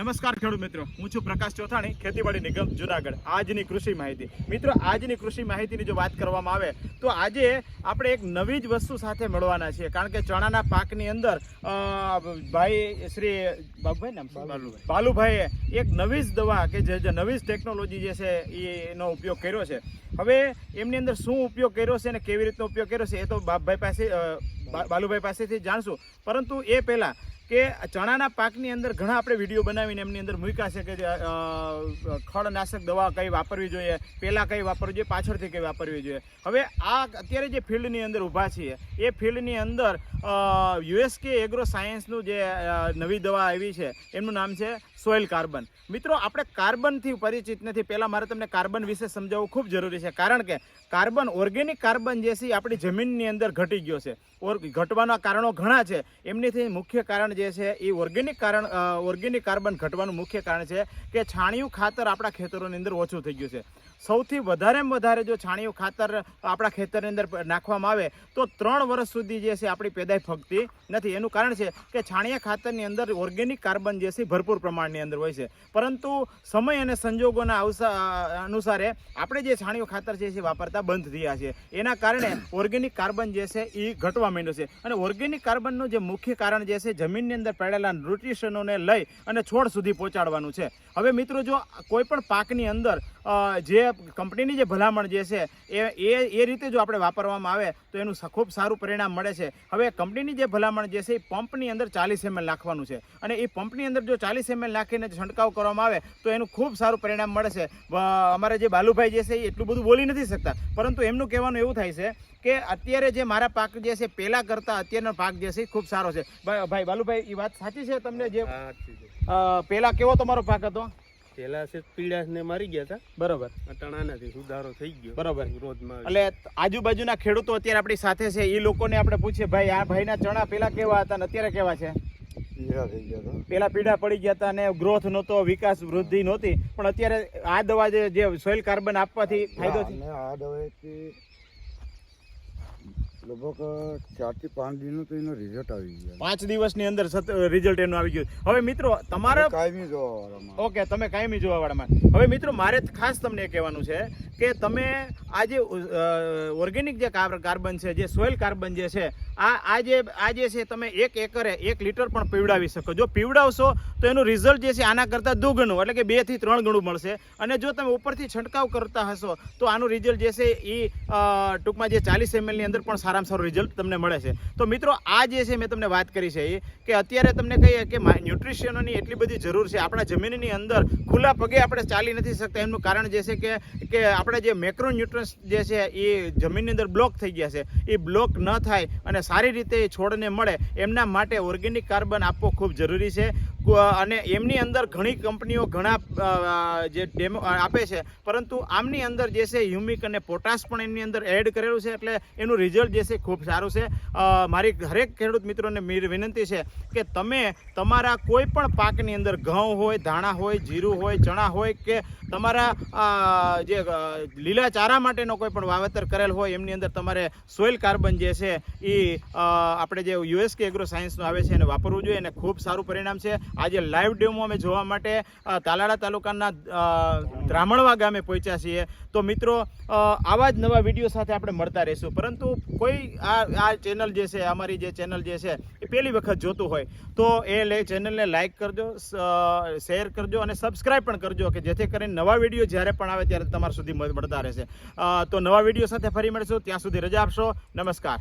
નમસ્કાર ખેડૂત મિત્રો. હું છું પ્રકાશ ચોથાણી ખેતીવાડી નિગમ જુનાગઢ. આજની કૃષિ માહિતી. મિત્રો આજની કૃષિ માહિતીની જો વાત કરવામાં આવે તો આજે આપણે એક નવી જ વસ્તુ સાથે મળવાના છીએ. કારણ કે ચણાના પાકની અંદર ભાઈ શ્રી બાબુભાઈ નામ? બાલુભાઈ. બાલુભાઈએ એક નવી જ દવા કે જે જે નવી જ ટેકનોલોજી જે છે એનો ઉપયોગ કર્યો છે. હવે એમની અંદર શું ઉપયોગ કર્યો છે અને કેવી રીતનો ઉપયોગ કર્યો છે એ તો બાપભાઈ પાસે બાલુભાઈ પાસેથી જાણશું. પરંતુ એ પહેલા કે ચણાના પાકની અંદર ઘણા આપણે વીડિયો બનાવીને એમની અંદર મૂક્યા છે કે ખળનાશક દવા કઈ વાપરવી જોઈએ પહેલાં કઈ વાપરવી જોઈએ, પાછળથી કઈ વાપરવી જોઈએ. હવે આ અત્યારે જે ફિલ્ડની અંદર ઊભા છીએ, એ ફિલ્ડની અંદર યુએસકે એગ્રો સાયન્સનું જે નવી દવા આવી છે, એમનું નામ છે સોઇલ કાર્બન. મિત્રો, આપણે કાર્બનથી પરિચિત નથી. પહેલાં મારે તમને કાર્બન વિશે સમજાવવું ખૂબ જરૂરી છે. કારણ કે કાર્બન ઓર્ગેનિક કાર્બન જે છે આપણી જમીનની અંદર ઘટી ગયો છે. ઓર ઘટવાના કારણો ઘણા છે. એમનીથી મુખ્ય કારણ જે છે એ ઓર્ગેનિક કારણ ઓર્ગેનિક કાર્બન ઘટવાનું મુખ્ય કારણ છે કે છાણિયું ખાતર આપણા ખેતરોની અંદર ઓછું થઈ ગયું છે. સૌથી વધારેમાં વધારે જો છાણિયું ખાતર આપણા ખેતરની અંદર નાખવામાં આવે, તો ત્રણ વર્ષ સુધી જે છે આપણી પેદાઈ ફગતી નથી. એનું કારણ છે કે છાણિયા ખાતરની અંદર ઓર્ગેનિક કાર્બન જે છે ભરપૂર પ્રમાણની અંદર હોય છે. પરંતુ સમય અને સંજોગોના અનુસારે આપણે જે છાણિયું ખાતર છે એ વાપરતા બંધ થયા છે. એના કારણે ઓર્ગેનિક કાર્બન જે છે એ ઘટવા માંડ્યો છે. અને ઓર્ગેનિક કાર્બનનું જે મુખ્ય કારણ જે છે જમીનની અંદર પડેલા ન્યુટ્રિશનોને લઈ અને છોડ સુધી પહોંચાડવાનું છે. હવે મિત્રો જો કોઈ પણ પાકની અંદર જે કંપનીની જે ભલામણ જે છે, એ એ એ રીતે જો આપણે વાપરવામાં આવે, તો એનું ખૂબ સારું પરિણામ મળે છે. હવે કંપનીની જે ભલામણ જે છે, એ પંપની અંદર ચાલીસ એમએલ નાખવાનું છે. અને એ પંપની અંદર જો ચાલીસ એમએલ નાખીને છંટકાવ કરવામાં આવે, તો એનું ખૂબ સારું પરિણામ મળે છે. અમારે જે બાલુભાઈ જે છે, એ એટલું બધું બોલી નથી શકતા. પરંતુ એમનું કહેવાનું એવું થાય છે કે અત્યારે જે મારા પાક જે છે પહેલાં કરતાં અત્યારનો પાક જે છે, એ ખૂબ સારો છે. ભાઈ, બાલુભાઈ એ વાત સાચી છે તમને જે પહેલા કેવો તમારો પાક હતો? પેલા છે પીળાશ ને મારી ગયા હતા બરોબર. તણાનાથી સુધારો થઈ ગયો. બરોબર. ગ્રોથમાં એટલે આજુબાજુના ખેડૂતો અત્યારે આપણી સાથે છે. એ લોકોને આપણે પૂછીએ ભાઈ આ ભાઈના ચણા પેલા કેવા હતા ને અત્યારે કેવા છે? પેલા પીડા પડી ગયા હતા અને ગ્રોથ નહોતો વિકાસ વૃદ્ધિ નહોતી. પણ અત્યારે આ દવા જે જે સોઇલ કાર્બન આપવાથી ફાયદો આ દવાથી લગભગ ચારથી પાંચ દિનનું તો એનો રિઝલ્ટ આવી ગયો. પાંચ દિવસની અંદર રિઝલ્ટ એનું આવી ગયું. હવે મિત્રો તમારા કાયમી જોવા ઓકે તમે કાયમી જોવા વાળામાં હવે મિત્રો મારે ખાસ તમને એ કહેવાનું છે કે તમે આ જે ઓર્ગેનિક જે કાર- કાર્બન છે, જે સોઇલ કાર્બન જે છે, આ આ જે આ જે છે તમે એક એકરે એક લીટર પણ પીવડાવી શકો. જો પીવડાવશો તો એનું રિઝલ્ટ જે છે આના કરતાં દુગણું એટલે કે બેથી ત્રણ ગણું મળશે. અને જો તમે ઉપરથી છંટકાવ કરતા હશો તો આનું રિઝલ્ટ જે છે એ ટૂંકમાં જે ચાલીસ એમએલની અંદર પણ સારામાં સારું રિઝલ્ટ તમને મળે છે. તો મિત્રો, આ જે છે મેં તમને વાત કરી છે એ કે અત્યારે તમને કહીએ કે ન્યુટ્રિશનોની એટલી બધી જરૂર છે. આપણા જમીનની અંદર ખુલ્લા પગે આપણે ચાલી નથી શકતા. એમનું કારણ જે છે કે કે આપણે જે મેક્રો ન્યુટ્રન્સ જે છે એ જમીનની અંદર બ્લોક થઈ ગયા છે, એ બ્લોક ન થાય અને સારી રીતે એ છોડને મળે, એમના માટે ઓર્ગેનિક કાર્બન આપવો ખૂબ જરૂરી છે. અને એમની અંદર ઘણી કંપનીઓ ઘણા જે ડેમો આપે છે. પરંતુ આમની અંદર જે છે હ્યુમિક અને પોટાશ પણ એમની અંદર એડ કરેલું છે એટલે એનું રિઝલ્ટ જે છે ખૂબ સારું છે. મારી હરેક ખેડૂત મિત્રોને વિનંતી છે કે તમે તમારા કોઈ પણ પાકની અંદર ઘઉં હોય, ધાણા હોય, જીરું હોય, ચણા હોય કે તમારા જે લીલા ચારા માટેનો કોઈ પણ વાવેતર કરેલ હોય એમની અંદર તમારે સોઇલ કાર્બન જે છે એ આપણે જે યુએસકે એગ્રો સાયન્સનું આવે છે એને વાપરવું જોઈએ અને ખૂબ સારું પરિણામ છે. આજે લાઈવ ડેમો અમે જોવા માટે તાલાળા તાલુકાના દ્રામણવા ગામે પહોંચ્યા છીએ. તો મિત્રો આવા જ નવા વીડિયો સાથે આપણે મળતા રહીશું. પરંતુ કોઈ આ આ ચેનલ જે છે, અમારી જે ચેનલ જે છે, એ પહેલી વખત જોતું હોય, તો એ લે ચેનલને લાઈક કરજો શેર કરજો અને સબસ્ક્રાઈબ પણ કરજો, કે જેથી કરીને નવા વીડિયો જ્યારે પણ આવે ત્યારે તમારા સુધી મળ- મળતા રહેશે. તો નવા વીડિયો સાથે ફરી મળીશું. ત્યાં સુધી રજા આપશો. નમસ્કાર.